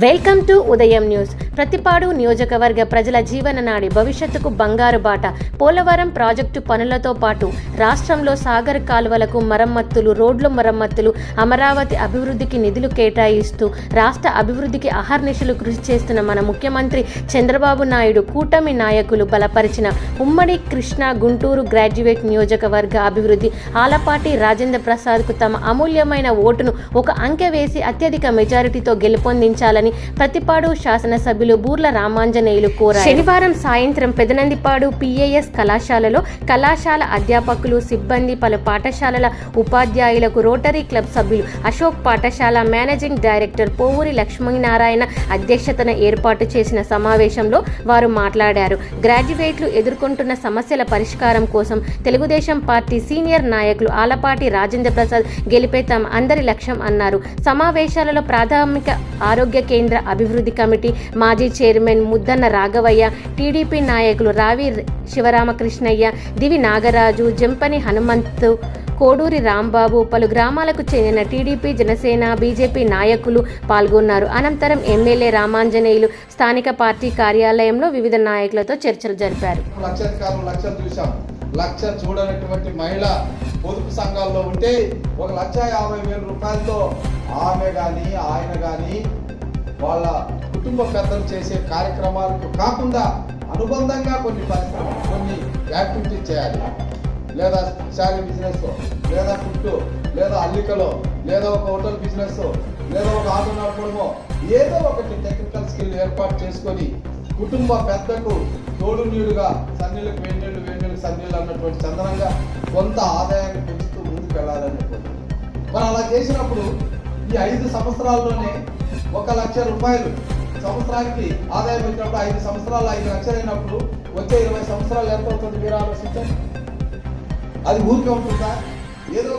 Welcome to Udayam news Prathipadu నియోజకవర్గ ప్రజల జీవన నాడి భవిష్యత్తుకు బంగారు బాట. పోలవరం ప్రాజెక్టు పనులతో పాటు రాష్ట్రంలో సాగర్ కాలువలకు మరమ్మతులు రోడ్ల మరమ్మతులు అమరావతి అభివృద్ధికి నిధులు కేటాయిస్తూ రాష్ట్ర అభివృద్ధికి అహర్నిశలు కృషి చేస్తున్న మన ముఖ్యమంత్రి చంద్రబాబు నాయుడు కూటమి నాయకులు బలపరిచిన ఉమ్మడి కృష్ణా గుంటూరు గ్రాడ్యుయేట్ నియోజకవర్గ అభివృద్ధి ఆలపాటి రాజేంద్ర ప్రసాద్కు తమ అమూల్యమైన ఓటును ఒక అంకె వేసి అత్యధిక మెజారిటీతో గెలుపొందించాలని ప్రతిపాడు శాసనసభ్యులు బూర్ల రామాంజనేయులు కోరారు. శనివారం సాయంత్రం పెదనందిపాడు పిఏఎస్ కళాశాలలో కళాశాల అధ్యాపకులు సిబ్బంది పలు పాఠశాలల ఉపాధ్యాయులకు రోటరీ క్లబ్ సభ్యులు అశోక్ పాఠశాల మేనేజింగ్ డైరెక్టర్ పోవూరి లక్ష్మీనారాయణ అధ్యక్షతన ఏర్పాటు చేసిన సమావేశంలో వారు మాట్లాడారు. గ్రాడ్యుయేట్లు ఎదుర్కొంటున్న సమస్యల పరిష్కారం కోసం తెలుగుదేశం పార్టీ సీనియర్ నాయకులు ఆలపాటి రాజేంద్ర ప్రసాద్ గెలిపే తమ అందరి లక్ష్యం అన్నారు. సమావేశాలలో ప్రాథమిక ఆరోగ్య కేంద్ర అభివృద్ధి కమిటీ మాజీ చైర్మన్ ముద్దన్న రాఘవయ్య టీడీపీ నాయకులు రావి శివరామకృష్ణయ్య దివి నాగరాజు జంపని హనుమంతు కోడూరి రాంబాబు పలు గ్రామాలకు చెందిన టీడీపీ జనసేన బీజేపీ నాయకులు పాల్గొన్నారు. అనంతరం ఎమ్మెల్యే రామాంజనేయులు స్థానిక పార్టీ కార్యాలయంలో వివిధ నాయకులతో చర్చలు జరిపారు. లక్ష చూడనటువంటి మహిళ పొదుపు సంఘాల్లో ఉంటే ఒక లక్ష యాభై వేల రూపాయలతో ఆమె కానీ ఆయన కానీ వాళ్ళ కుటుంబ పెద్దలు చేసే కార్యక్రమాలకు కాకుండా అనుబంధంగా కొన్ని పరిశ్రమలు కొన్ని యాక్టివిటీస్ చేయాలి. లేదా శారీ బిజినెస్ లేదా ఫుడ్ లేదా అల్లికలో లేదా ఒక హోటల్ బిజినెస్ లేదా ఒక ఆటో నడపడమో ఏదో ఒకటి టెక్నికల్ స్కిల్ ఏర్పాటు చేసుకొని కుటుంబ పెద్దకు తోడు నీడుగా సన్నీళ్ళకి వేడినీళ్ళు వేడినీళ్ళకి సన్నీళ్ళు అన్నటువంటి చందనంగా కొంత ఆదాయాన్ని పెంచుతూ ముందుకు వెళ్ళాలని మరి అలా చేసినప్పుడు ఈ ఐదు సంవత్సరాల్లోనే ఒక లక్ష రూపాయలు సంవత్సరానికి ఆదాయం వచ్చినప్పుడు ఐదు సంవత్సరాలు ఐదు లక్షలు అయినప్పుడు వచ్చే ఇరవై సంవత్సరాలు ఎంత అవుతుంది మీరు ఆలోచించండి? అది ఊరికే ఉంటుందా? ఏదో